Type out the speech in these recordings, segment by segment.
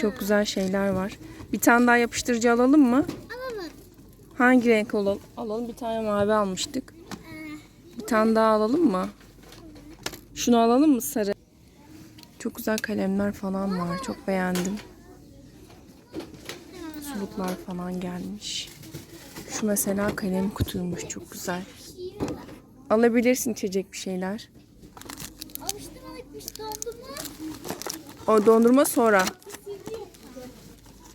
Çok güzel şeyler var. Bir tane daha yapıştırıcı alalım mı? Alalım. Hangi renk olalım? Alalım. Bir tane mavi almıştık. Bir tane daha alalım mı? Şunu alalım mı sarı? Çok güzel kalemler falan var. Çok beğendim. Suluklar falan gelmiş. Şu mesela kalem kutuymuş. Çok güzel. Alabilirsin içecek bir şeyler. O dondurma sonra.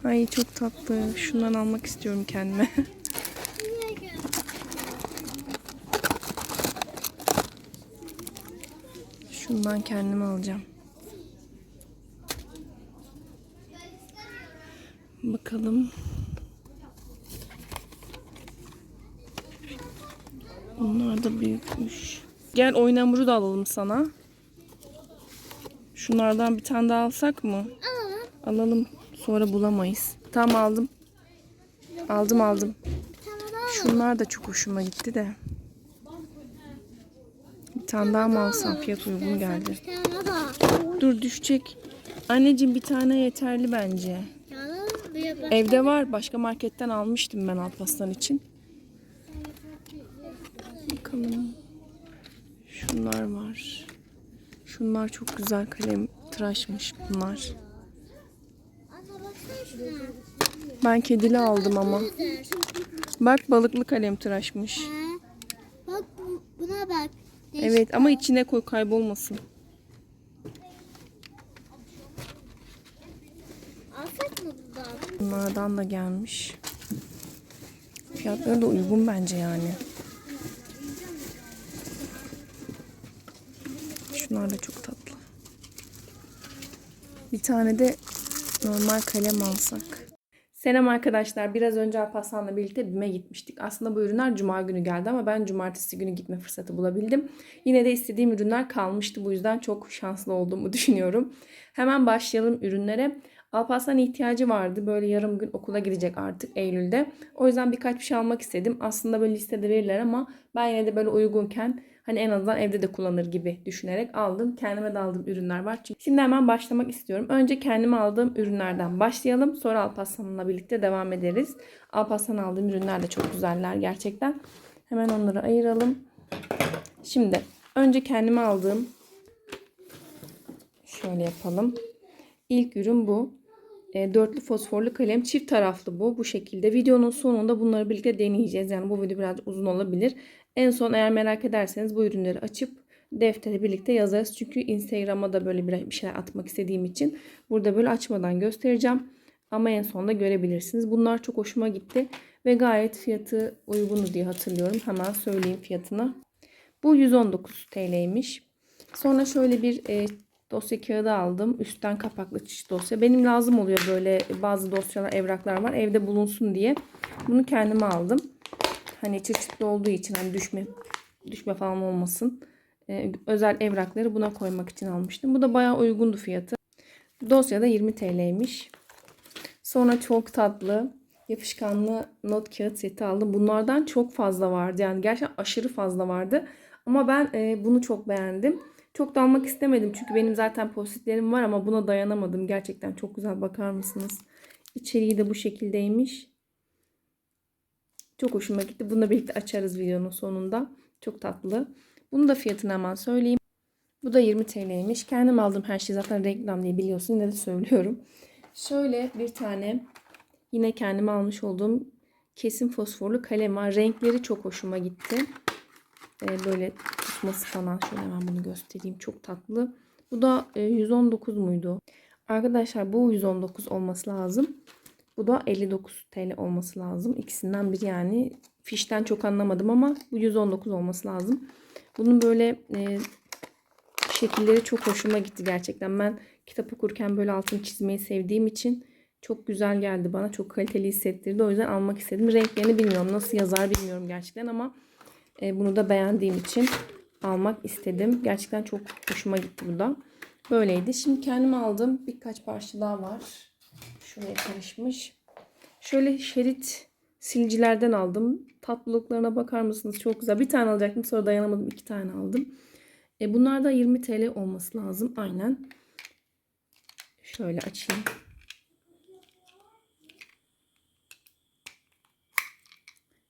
Ay çok tatlı. Şundan almak istiyorum kendime. Şundan kendime alacağım. Bakalım. Bunlar da büyükmüş. Gel oyun hamuru da alalım sana. Şunlardan bir tane daha alsak mı? Alalım. Alalım. Sonra bulamayız. Tamam aldım. Aldım aldım. Şunlar da çok hoşuma gitti de. Bir tane daha mı alsam fiyat uygun geldi. Dur düşecek. Anneciğim bir tane yeterli bence. Evde var. Başka marketten almıştım ben Alparslan için. Bakalım. Şunlar var. Şunlar çok güzel kalem tıraşmış bunlar. Ben kedili aldım ama. Bak balıklı kalem tıraşmış. Bak bu, buna bak. Evet ama içine koy kaybolmasın. Bunlardan da gelmiş. Fiyatları da uygun bence yani. Şunlar da çok tatlı. Bir tane de normal kalem alsak. Selam arkadaşlar. Biraz önce Alparslan'la birlikte BİM'e gitmiştik. Aslında bu ürünler cuma günü geldi ama ben cumartesi günü gitme fırsatı bulabildim. Yine de istediğim ürünler kalmıştı. Bu yüzden çok şanslı olduğumu düşünüyorum. Hemen başlayalım ürünlere. Alparslan ihtiyacı vardı. Böyle yarım gün okula gidecek artık Eylül'de. O yüzden birkaç bir şey almak istedim. Aslında böyle listede verirler ama ben yine de böyle uygunken hani en azından evde de kullanır gibi düşünerek aldım. Kendime de aldığım ürünler var. Çünkü şimdi hemen başlamak istiyorum. Önce kendime aldığım ürünlerden başlayalım. Sonra Alparslan'la birlikte devam ederiz. Alparslan aldığım ürünler de çok güzeller gerçekten. Hemen onları ayıralım. Şimdi önce kendime aldığım şöyle yapalım. İlk ürün bu. E, dörtlü fosforlu kalem çift taraflı bu. Bu şekilde. Videonun sonunda bunları birlikte deneyeceğiz. Yani bu video biraz uzun olabilir. En son eğer merak ederseniz bu ürünleri açıp deftere birlikte yazarız. Çünkü Instagram'a da böyle bir şeyler atmak istediğim için burada böyle açmadan göstereceğim. Ama en sonunda görebilirsiniz. Bunlar çok hoşuma gitti. Ve gayet fiyatı uygundu diye hatırlıyorum. Hemen söyleyeyim fiyatını. Bu 119 TL'ymiş. Sonra şöyle bir e, dosya kağıdı aldım. Üstten kapaklı çiş dosya. Benim lazım oluyor böyle bazı dosyalar, evraklar var. Evde bulunsun diye. Bunu kendime aldım. Hani çıtlı olduğu için hani düşme düşme falan olmasın. Ee, özel evrakları buna koymak için almıştım. Bu da bayağı uygundu fiyatı. Dosya da 20 TL'ymiş. Sonra çok tatlı yapışkanlı not kağıt seti aldım. Bunlardan çok fazla vardı. Yani gerçekten aşırı fazla vardı. Ama ben e, bunu çok beğendim. Çok da almak istemedim çünkü benim zaten postitlerim var ama buna dayanamadım. Gerçekten çok güzel bakar mısınız? İçeriği de bu şekildeymiş. Çok hoşuma gitti. Bununla birlikte açarız videonun sonunda. Çok tatlı. Bunun da fiyatını hemen söyleyeyim. Bu da 20 TL'ymiş. Kendim aldım her şey zaten reklam diye biliyorsun. Yine de söylüyorum. Şöyle bir tane yine kendim almış olduğum kesin fosforlu kalem var. Renkleri çok hoşuma gitti. Ee, böyle tutması falan. Şöyle hemen bunu göstereyim. Çok tatlı. Bu da e, 119 muydu? Arkadaşlar bu 119 olması lazım. Bu da 59 TL olması lazım. İkisinden biri yani. Fişten çok anlamadım ama bu 119 olması lazım. Bunun böyle e, şekilleri çok hoşuma gitti gerçekten. Ben kitap okurken böyle altını çizmeyi sevdiğim için çok güzel geldi bana. Çok kaliteli hissettirdi. O yüzden almak istedim. Renklerini bilmiyorum. Nasıl yazar bilmiyorum gerçekten ama e, bunu da beğendiğim için almak istedim. Gerçekten çok hoşuma gitti bu da. Böyleydi. Şimdi kendim aldım. Birkaç parça daha var. Şuraya karışmış. Şöyle şerit silicilerden aldım. Tatlılıklarına bakar mısınız? Çok güzel. Bir tane alacaktım sonra dayanamadım. iki tane aldım. E bunlar da 20 TL olması lazım. Aynen. Şöyle açayım.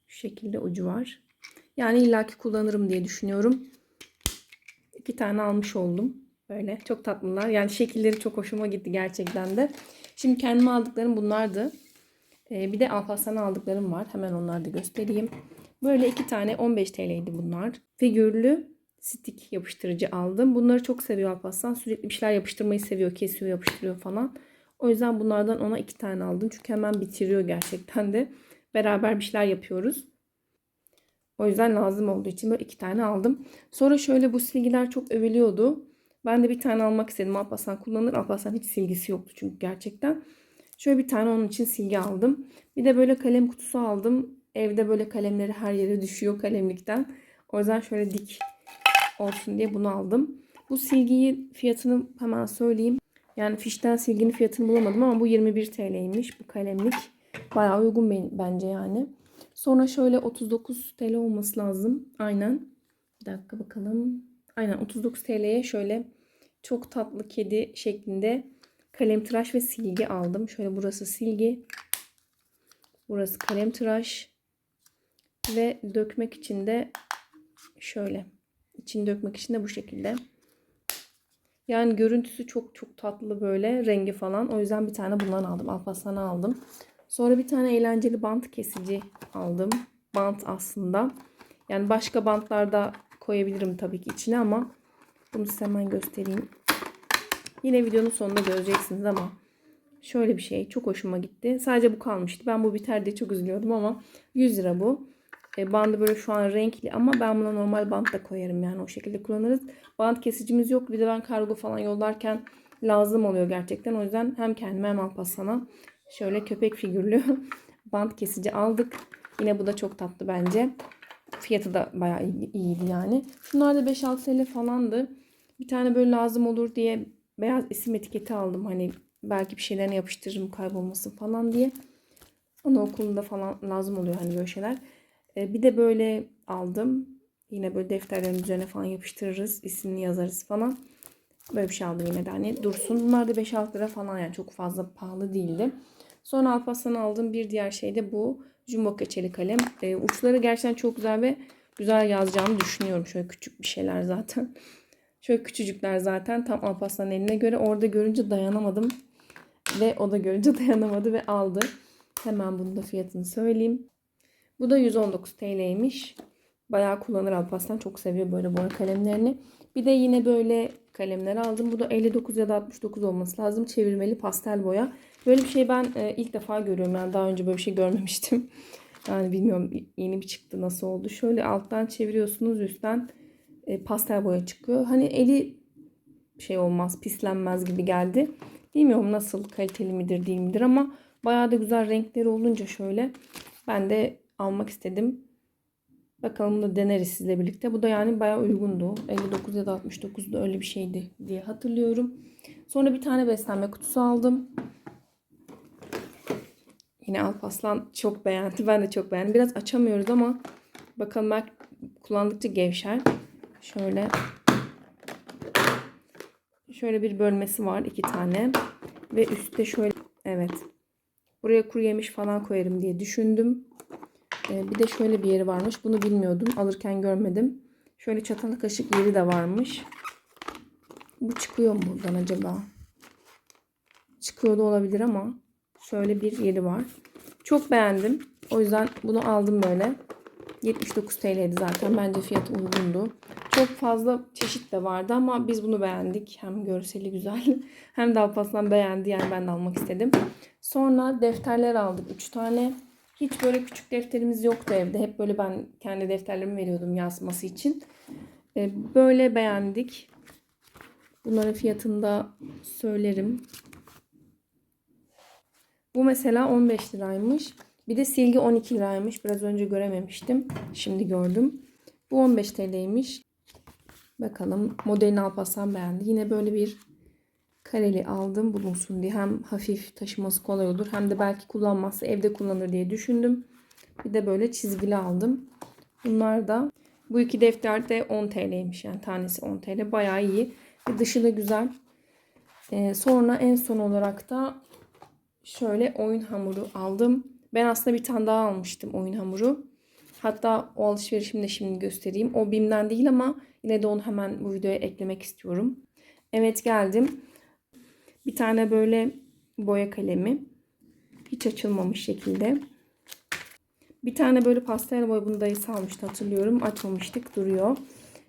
Şu şekilde ucu var. Yani illaki kullanırım diye düşünüyorum. İki tane almış oldum. Böyle çok tatlılar. Yani şekilleri çok hoşuma gitti gerçekten de. Şimdi kendime aldıklarım bunlardı. Ee, bir de Alparslan'a aldıklarım var. Hemen onları da göstereyim. Böyle iki tane 15 TL'ydi bunlar. Figürlü stick yapıştırıcı aldım. Bunları çok seviyor Alparslan. Sürekli bir şeyler yapıştırmayı seviyor. Kesiyor, yapıştırıyor falan. O yüzden bunlardan ona iki tane aldım. Çünkü hemen bitiriyor gerçekten de. Beraber bir şeyler yapıyoruz. O yüzden lazım olduğu için böyle iki tane aldım. Sonra şöyle bu silgiler çok övülüyordu. Ben de bir tane almak istedim. Alparslan kullanır. Alparslan hiç silgisi yoktu çünkü gerçekten. Şöyle bir tane onun için silgi aldım. Bir de böyle kalem kutusu aldım. Evde böyle kalemleri her yere düşüyor kalemlikten. O yüzden şöyle dik olsun diye bunu aldım. Bu silgiyi fiyatını hemen söyleyeyim. Yani fişten silginin fiyatını bulamadım ama bu 21 TL'ymiş bu kalemlik. Bayağı uygun ben- bence yani. Sonra şöyle 39 TL olması lazım. Aynen. Bir dakika bakalım. Aynen 39 TL'ye şöyle çok tatlı kedi şeklinde kalem tıraş ve silgi aldım. Şöyle burası silgi. Burası kalem tıraş. Ve dökmek için de şöyle. İçini dökmek için de bu şekilde. Yani görüntüsü çok çok tatlı böyle rengi falan. O yüzden bir tane bundan aldım. Alparslan'a aldım. Sonra bir tane eğlenceli bant kesici aldım. Bant aslında. Yani başka bantlarda koyabilirim tabii ki içine ama bunu size hemen göstereyim. Yine videonun sonunda göreceksiniz ama şöyle bir şey çok hoşuma gitti. Sadece bu kalmıştı. Ben bu biter diye çok üzülüyordum ama 100 lira bu. E, bandı böyle şu an renkli ama ben buna normal bant da koyarım yani o şekilde kullanırız. Bant kesicimiz yok. Bir de ben kargo falan yollarken lazım oluyor gerçekten. O yüzden hem kendime hem Alparslan'a şöyle köpek figürlü bant kesici aldık. Yine bu da çok tatlı bence. Fiyatı da bayağı iyi- iyiydi yani. Şunlar da 5-6 TL falandı. Bir tane böyle lazım olur diye beyaz isim etiketi aldım. Hani belki bir şeylerine yapıştırırım kaybolmasın falan diye. Anaokulunda falan lazım oluyor hani böyle şeyler. Ee, bir de böyle aldım. Yine böyle defterlerin üzerine falan yapıştırırız. ismini yazarız falan. Böyle bir şey aldım yine de hani dursun. Bunlar da 5-6 lira falan yani çok fazla pahalı değildi. Sonra Alparslan'a aldığım bir diğer şey de bu. Jumbo keçeli kalem. Ee, uçları gerçekten çok güzel ve güzel yazacağımı düşünüyorum. Şöyle küçük bir şeyler zaten. Şöyle küçücükler zaten tam Alparslan'ın eline göre. Orada görünce dayanamadım. Ve o da görünce dayanamadı ve aldı. Hemen bunun da fiyatını söyleyeyim. Bu da 119 TL'ymiş. Bayağı kullanır Alparslan. Çok seviyor böyle boya kalemlerini. Bir de yine böyle kalemler aldım. Bu da 59 ya da 69 olması lazım. Çevirmeli pastel boya. Böyle bir şey ben e, ilk defa görüyorum. Yani daha önce böyle bir şey görmemiştim. Yani bilmiyorum yeni bir çıktı nasıl oldu. Şöyle alttan çeviriyorsunuz üstten e, pastel boya çıkıyor. Hani eli şey olmaz pislenmez gibi geldi. Bilmiyorum nasıl kaliteli midir değil midir ama bayağı da güzel renkleri olunca şöyle ben de almak istedim. Bakalım da deneriz sizle birlikte. Bu da yani bayağı uygundu. 59 ya da 69'da öyle bir şeydi diye hatırlıyorum. Sonra bir tane beslenme kutusu aldım. Yine Alpaslan çok beğendi. Ben de çok beğendim. Biraz açamıyoruz ama bakalım belki kullandıkça gevşer. Şöyle şöyle bir bölmesi var. iki tane. Ve üstte şöyle evet. Buraya kuru yemiş falan koyarım diye düşündüm. Ee, bir de şöyle bir yeri varmış. Bunu bilmiyordum. Alırken görmedim. Şöyle çatal kaşık yeri de varmış. Bu çıkıyor mu buradan acaba? Çıkıyor da olabilir ama şöyle bir yeri var. Çok beğendim. O yüzden bunu aldım böyle. 79 TL'ydi zaten. Bence fiyat uygundu. Çok fazla çeşit de vardı ama biz bunu beğendik. Hem görseli güzel hem de Alparslan beğendi. Yani ben de almak istedim. Sonra defterler aldık. 3 tane. Hiç böyle küçük defterimiz yoktu evde. Hep böyle ben kendi defterlerimi veriyordum yazması için. Ee, Böyle beğendik. Bunların fiyatını da söylerim. Bu mesela 15 liraymış. Bir de silgi 12 liraymış. Biraz önce görememiştim. Şimdi gördüm. Bu 15 TL'ymiş. Bakalım modelini Alparslan beğendi. Yine böyle bir kareli aldım bulunsun diye. Hem hafif taşıması kolay olur hem de belki kullanmazsa evde kullanır diye düşündüm. Bir de böyle çizgili aldım. Bunlar da bu iki defter de 10 TL'ymiş yani tanesi 10 TL. Bayağı iyi. Ve dışı da güzel. Ee, sonra en son olarak da şöyle oyun hamuru aldım. Ben aslında bir tane daha almıştım oyun hamuru. Hatta o alışverişimi de şimdi göstereyim. O BİM'den değil ama yine de onu hemen bu videoya eklemek istiyorum. Evet geldim. Bir tane böyle boya kalemi. Hiç açılmamış şekilde. Bir tane böyle pastel boya bunu dayısı almıştı hatırlıyorum. Açmamıştık duruyor.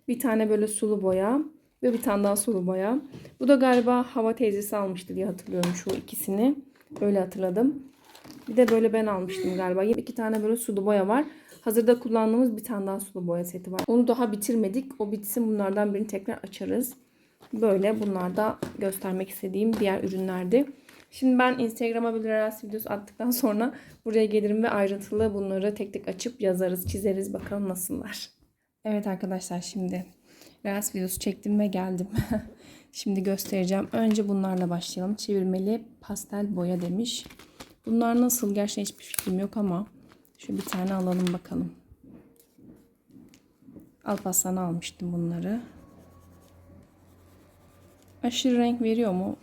Bir tane böyle sulu boya ve bir tane daha sulu boya. Bu da galiba hava teyzesi almıştı diye hatırlıyorum şu ikisini. Öyle hatırladım. Bir de böyle ben almıştım galiba. İki tane böyle sulu boya var. Hazırda kullandığımız bir tane daha sulu boya seti var. Onu daha bitirmedik. O bitsin bunlardan birini tekrar açarız. Böyle bunlar da göstermek istediğim diğer ürünlerdi. Şimdi ben Instagram'a bir Reels videosu attıktan sonra buraya gelirim ve ayrıntılı bunları tek tek açıp yazarız, çizeriz bakalım nasıllar. Evet arkadaşlar şimdi Reels videosu çektim ve geldim. şimdi göstereceğim. Önce bunlarla başlayalım. Çevirmeli pastel boya demiş. Bunlar nasıl? Gerçekten hiçbir fikrim yok ama şu bir tane alalım bakalım. Alparslan'a almıştım bunları. Aşırı renk veriyor mu?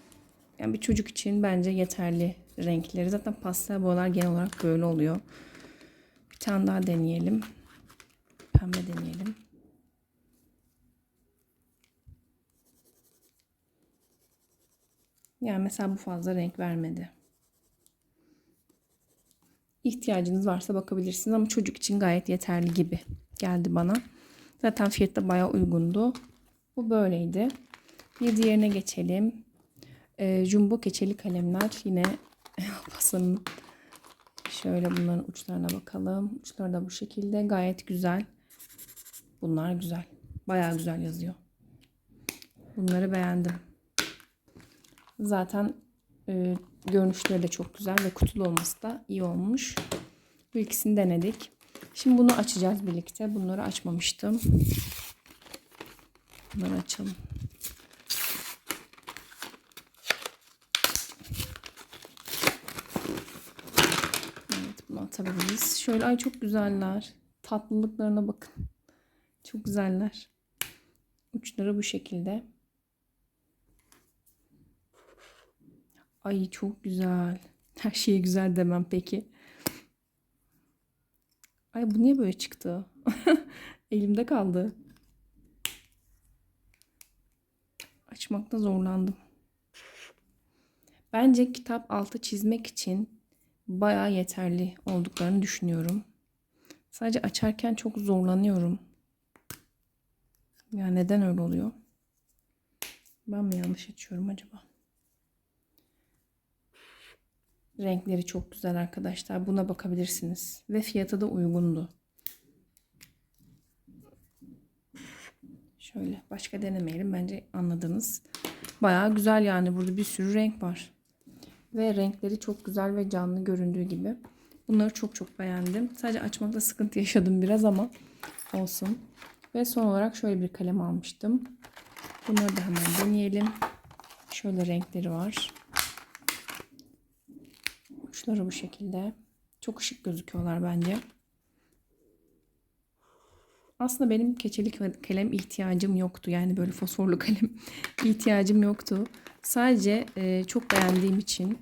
Yani bir çocuk için bence yeterli renkleri. Zaten pastel boyalar genel olarak böyle oluyor. Bir tane daha deneyelim. Pembe deneyelim. Yani mesela bu fazla renk vermedi. İhtiyacınız varsa bakabilirsiniz ama çocuk için gayet yeterli gibi geldi bana. Zaten fiyatı da bayağı uygundu. Bu böyleydi. Bir diğerine geçelim. Ee, jumbo keçeli kalemler yine basının şöyle bunların uçlarına bakalım. Uçları da bu şekilde gayet güzel. Bunlar güzel. Bayağı güzel yazıyor. Bunları beğendim. Zaten e, görünüşleri de çok güzel ve kutulu olması da iyi olmuş. Bu ikisini denedik. Şimdi bunu açacağız birlikte. Bunları açmamıştım. Bunları açalım. Evet bunu atabiliriz. Şöyle ay çok güzeller. Tatlılıklarına bakın. Çok güzeller. Uçları bu şekilde. Ay çok güzel. Her şeye güzel demem peki. Ay bu niye böyle çıktı? Elimde kaldı. Açmakta zorlandım. Bence kitap altı çizmek için bayağı yeterli olduklarını düşünüyorum. Sadece açarken çok zorlanıyorum. Ya neden öyle oluyor? Ben mi yanlış açıyorum acaba? Renkleri çok güzel arkadaşlar. Buna bakabilirsiniz. Ve fiyatı da uygundu. Şöyle başka denemeyelim. Bence anladınız. Bayağı güzel yani. Burada bir sürü renk var. Ve renkleri çok güzel ve canlı göründüğü gibi. Bunları çok çok beğendim. Sadece açmakta sıkıntı yaşadım biraz ama olsun. Ve son olarak şöyle bir kalem almıştım. Bunları da hemen deneyelim. Şöyle renkleri var. Uçları bu şekilde. Çok ışık gözüküyorlar bence. Aslında benim keçeli kalem ihtiyacım yoktu. Yani böyle fosforlu kalem ihtiyacım yoktu. Sadece e, çok beğendiğim için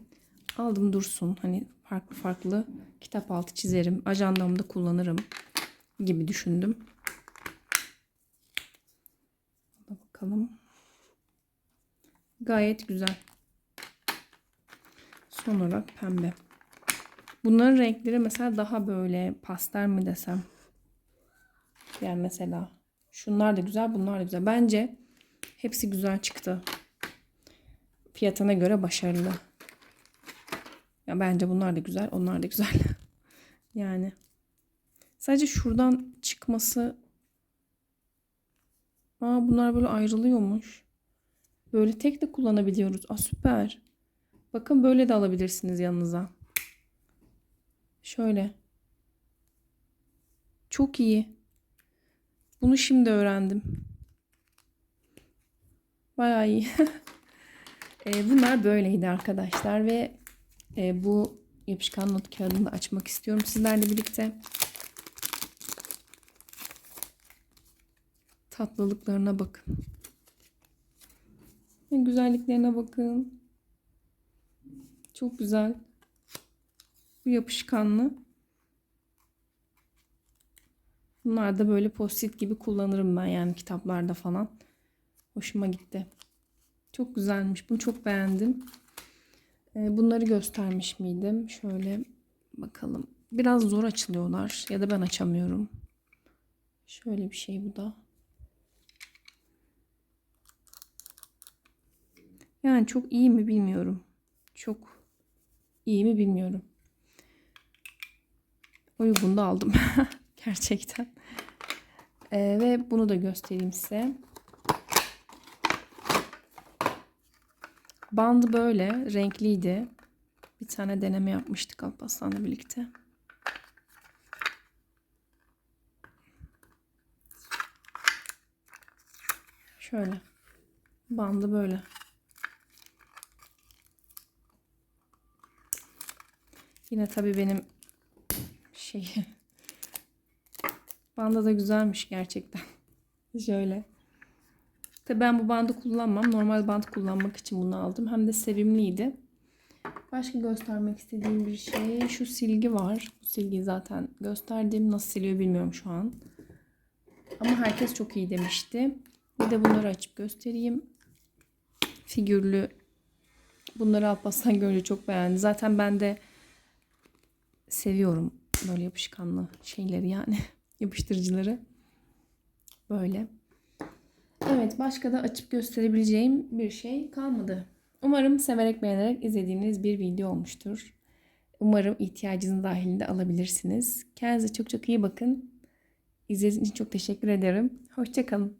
aldım dursun. Hani farklı farklı kitap altı çizerim. Ajandamda kullanırım gibi düşündüm. Bakalım. Gayet güzel. Son olarak pembe. Bunların renkleri mesela daha böyle pastel mi desem. Yani mesela şunlar da güzel, bunlar da güzel. Bence hepsi güzel çıktı. Fiyatına göre başarılı. Ya bence bunlar da güzel, onlar da güzel. yani sadece şuradan çıkması Aa bunlar böyle ayrılıyormuş. Böyle tek de kullanabiliyoruz. Aa süper. Bakın böyle de alabilirsiniz yanınıza. Şöyle. Çok iyi. Bunu şimdi öğrendim. Bayağı iyi. e, bunlar böyleydi arkadaşlar ve e, bu yapışkan not kağıdını da açmak istiyorum sizlerle birlikte. Tatlılıklarına bakın. Güzelliklerine bakın. Çok güzel. Bu yapışkanlı. Bunlar da böyle post-it gibi kullanırım ben yani kitaplarda falan. Hoşuma gitti. Çok güzelmiş. Bunu çok beğendim. Ee, Bunları göstermiş miydim? Şöyle bakalım. Biraz zor açılıyorlar ya da ben açamıyorum. Şöyle bir şey bu da. Yani çok iyi mi bilmiyorum. Çok iyi mi bilmiyorum. Uygun da aldım. Gerçekten. Ee, ve bunu da göstereyim size. Bandı böyle renkliydi. Bir tane deneme yapmıştık Alparslan'la birlikte. Şöyle. Bandı böyle. Yine tabii benim şey Banda da güzelmiş gerçekten. Şöyle. Tabii ben bu bandı kullanmam. Normal band kullanmak için bunu aldım. Hem de sevimliydi. Başka göstermek istediğim bir şey. Şu silgi var. Bu silgiyi zaten gösterdim. Nasıl siliyor bilmiyorum şu an. Ama herkes çok iyi demişti. Bir de bunları açıp göstereyim. Figürlü. Bunları Alparslan görünce çok beğendi. Zaten ben de seviyorum böyle yapışkanlı şeyleri yani. Yapıştırıcıları. Böyle. Evet başka da açıp gösterebileceğim bir şey kalmadı. Umarım severek beğenerek izlediğiniz bir video olmuştur. Umarım ihtiyacınız dahilinde alabilirsiniz. Kendinize çok çok iyi bakın. İzlediğiniz için çok teşekkür ederim. Hoşçakalın.